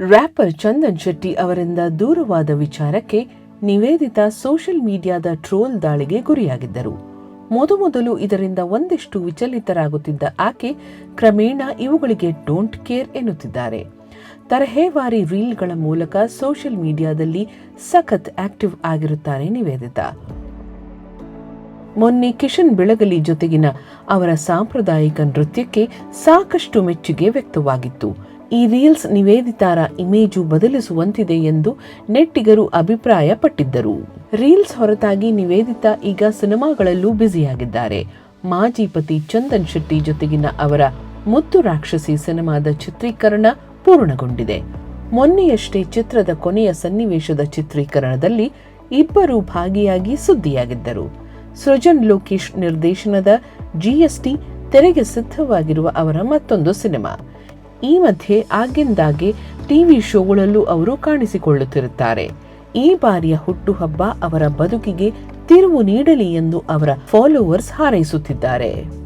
Wrapper Chandan Shetty ಅವರಿಂದ ದೂರವಾದ ವಿಚಾರಕ್ಕೆ ನಿವೇದಿತ ಸೋಷಿಯಲ್ ಮೀಡಿಯಾದ ಟ್ರೋಲ್ ದಾಳಿಗೆ ಗುರಿಯಾಗಿದ್ದರು. ಮೊದಮೊದಲು ಇದರಿಂದ ಒಂದಿಷ್ಟು ವಿಚಲಿತರಾಗುತ್ತಿದ್ದ ಆಕೆ ಕ್ರಮೇಣ ಇವುಗಳಿಗೆ ಡೋಂಟ್ ಕೇರ್ ಎನ್ನುತ್ತಿದ್ದಾರೆ. ತರಹೇವಾರಿ ರೀಲ್ಗಳ ಮೂಲಕ ಸೋಷಿಯಲ್ ಮೀಡಿಯಾದಲ್ಲಿ ಸಖತ್ ಆಕ್ಟಿವ್ ಆಗಿರುತ್ತಾರೆ ನಿವೇದಿತ. ಮೊನ್ನೆ ಕಿಶನ್ ಬೆಳಗಲಿ ಜೊತೆಗಿನ ಅವರ ಸಾಂಪ್ರದಾಯಿಕ ನೃತ್ಯಕ್ಕೆ ಸಾಕಷ್ಟು ಮೆಚ್ಚುಗೆ ವ್ಯಕ್ತವಾಗಿತ್ತು. ಈ ರೀಲ್ಸ್ ನಿವೇದಿತಾರ ಇಮೇಜು ಬದಲಿಸುವಂತಿದೆ ಎಂದು ನೆಟ್ಟಿಗರು ಅಭಿಪ್ರಾಯಪಟ್ಟಿದ್ದರು. ರೀಲ್ಸ್ ಹೊರತಾಗಿ ನಿವೇದಿತಾ ಈಗ ಸಿನಿಮಾಗಳಲ್ಲೂ ಬ್ಯುಸಿಯಾಗಿದ್ದಾರೆ. ಮಾಜಿ ಪತಿ ಚಂದನ್ ಶೆಟ್ಟಿ ಜೊತೆಗಿನ ಅವರ ಮುತ್ತು ರಾಕ್ಷಸಿ ಸಿನಿಮಾದ ಚಿತ್ರೀಕರಣ ಪೂರ್ಣಗೊಂಡಿದೆ. ಮೊನ್ನೆಯಷ್ಟೇ ಚಿತ್ರದ ಕೊನೆಯ ಸನ್ನಿವೇಶದ ಚಿತ್ರೀಕರಣದಲ್ಲಿ ಇಬ್ಬರು ಭಾಗಿಯಾಗಿ ಸುದ್ದಿಯಾಗಿದ್ದರು. ಸೃಜನ್ ಲೋಕೇಶ್ ನಿರ್ದೇಶನದ ಜಿಎಸ್ಟಿ ತೆರೆಗೆ ಸಿದ್ಧವಾಗಿರುವ ಅವರ ಮತ್ತೊಂದು ಸಿನಿಮಾ. ಈ ಮಧ್ಯೆ ಆಗಿಂದಾಗೆ ಟಿವಿ ಶೋಗಳಲ್ಲೂ ಅವರು ಕಾಣಿಸಿಕೊಳ್ಳುತ್ತಿರುತ್ತಾರೆ. ಈ ಬಾರಿಯ ಹುಟ್ಟುಹಬ್ಬ ಅವರ ಬದುಕಿಗೆ ತಿರುವು ನೀಡಲಿ ಎಂದು ಅವರ ಫಾಲೋವರ್ಸ್ ಹಾರೈಸುತ್ತಿದ್ದಾರೆ.